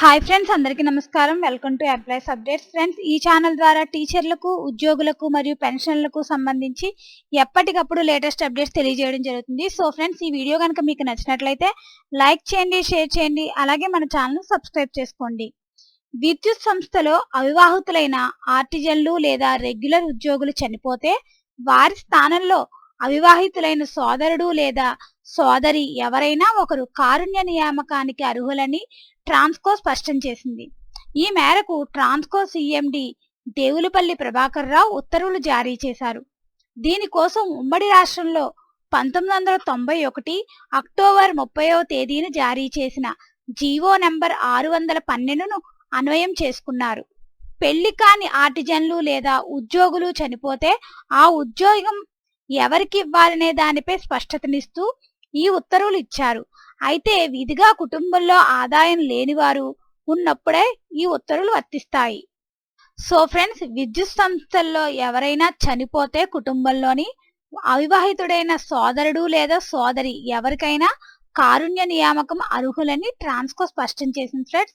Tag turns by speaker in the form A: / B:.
A: Hi friends అందరికీ నమస్కారం. Welcome to employees updates friends ఈ ఛానల్ ద్వారా టీచర్లకు ఉద్యోగులకు మరియు పెన్షన్లకు సంబంధించి ఎప్పటికప్పుడు లేటెస్ట్ అప్డేట్స్ తెలియజేయడం జరుగుతుంది. సో ఫ్రెండ్స్ ఈ వీడియో కనుక మీకు నచ్చినట్లయితే లైక్ చేయండి షేర్ చేయండి అలాగే మన ఛానల్ సబ్స్క్రైబ్ చేసుకోండి. విద్యుత్ సంస్థలో అవివాహితులైన ఆర్టిజన్లు లేదా రెగ్యులర్ ఉద్యోగులు చనిపోతే వారి స్థానంలో అవివాహితులైన సోదరుడు లేదా సోదరి ఎవరైనా ఒకరు కారుణ్య నియామకానికి అర్హులని ట్రాన్స్కో స్పష్టం చేసింది. ఈ మేరకు ట్రాన్స్కో సీఎండి దేవులపల్లి ప్రభాకర్ రావు ఉత్తర్వులు జారీ చేశారు. దీనికోసం ఉమ్మడి రాష్ట్రంలో పంతొమ్మిది వందల తొంభై ఒకటి అక్టోబర్ ముప్పైవ తేదీన జారీ చేసిన జీవో నెంబర్ ఆరు వందల పన్నెండును అన్వయం చేసుకున్నారు. పెళ్ళి కాని ఆర్టిజన్లు లేదా ఉద్యోగులు చనిపోతే ఆ ఉద్యోగం ఎవరికి ఇవ్వాలనే దానిపై స్పష్టతనిస్తూ ఈ ఉత్తర్వులు ఇచ్చారు అయితే విధిగా కుటుంబంలో ఆదాయం లేనివారు ఉన్నప్పుడే ఈ ఉత్తర్వులు వర్తిస్తాయి. సో ఫ్రెండ్స్ విద్యుత్ సంస్థల్లో ఎవరైనా చనిపోతే కుటుంబంలోని అవివాహితుడైన సోదరుడు లేదా సోదరి ఎవరికైనా కారుణ్య నియామకం అర్హులని ట్రాన్స్కో స్పష్టం చేసింది ఫ్రెండ్స్.